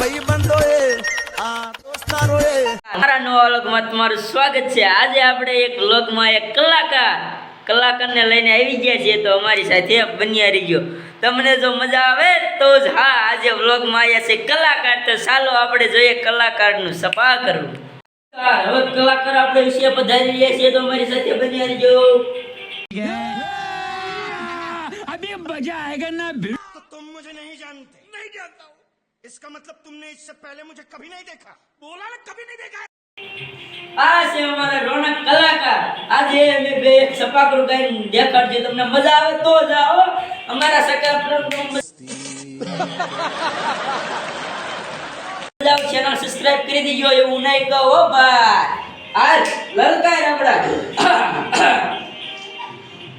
ભાઈ બંધોએ આ સ્વાગત છે. આજે આપણે એક લોકમાં એક કલાકાર કલાકારને લઈને આવી ગયા છીએ તો અમારી સાથે બન્યા રહીજો. તમને જો મજા આવે તો જ હા આજે વ્લોગમાં આવ્યા છે કલાકાર. તો ચાલો આપણે જોઈએ કલાકારનું સફા કરવું. કલાકાર આપણે વિશે પધારી રહ્યા છીએ તો અમારી સાથે બન્યા રહીજો. અભી મજા આયેગા ના તો મુજે નહીં જાનતે. નહીં જાનતા इसका मतलब तुमने इससे पहले मुझे कभी नहीं देखा बोला ना कभी नहीं देखा આ છે અમારા રોનક કલાકાર આજે અમે બે એક સપાકરું ગાઈને દેખાડજો તમને મજા આવે તો જ આવો અમારા સકા ચેનલ સબસ્ક્રાઇબ કરી દેજો એવું નહીં કહો હો ભાઈ આજ લલકાય આપડા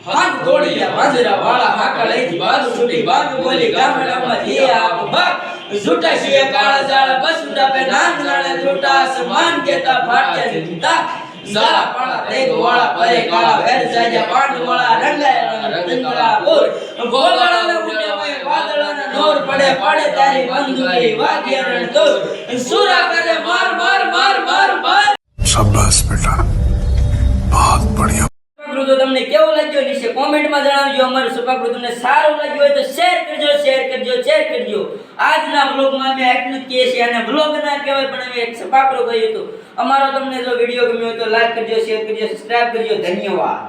હાથ દોડી ગયા વાંદરા વાળા હાકા લઈ બાજુ છૂટી બાજુ બોલી ગામડામાં જે આપ ભગ ઝૂટા શિયા કાળા જાળા બસુડા પે નાન લાણે ઝૂટા આસમાન કેતા ફાટકે ઝૂટા ઝાલા પાળા રેગ વાળા ભરે કાળા વેર જાજા પાંડ વાળા રંગાય રંગળા બોર ભોલાળા ને ઉડે મે વાદળા ને નોર પડે પાડે તારી બંદુકી વાગ્યા રણ તો સુરા કરે માર માર માર માર માર શાબાશ બેટા બહુત બઢિયા તમને કેવો લાગ્યો નીચે કોમેન્ટમાં જણાવજો અમારું સુભાગૃતને સારું લાગ્યું હોય તો શેર કરજો શેર કરજો. આજના વ્લોગમાં અમે આટલું જ કહીએ છીએ અને બ્લોગ ના કહેવાય પણ અમે એક સપાકરો કહ્યું હતું. અમારો તમને જો વીડિયો ગમ્યો હોય તો લાઈક કરજો શેર કરજો સબસ્ક્રાઇબ કરજો. ધન્યવાદ.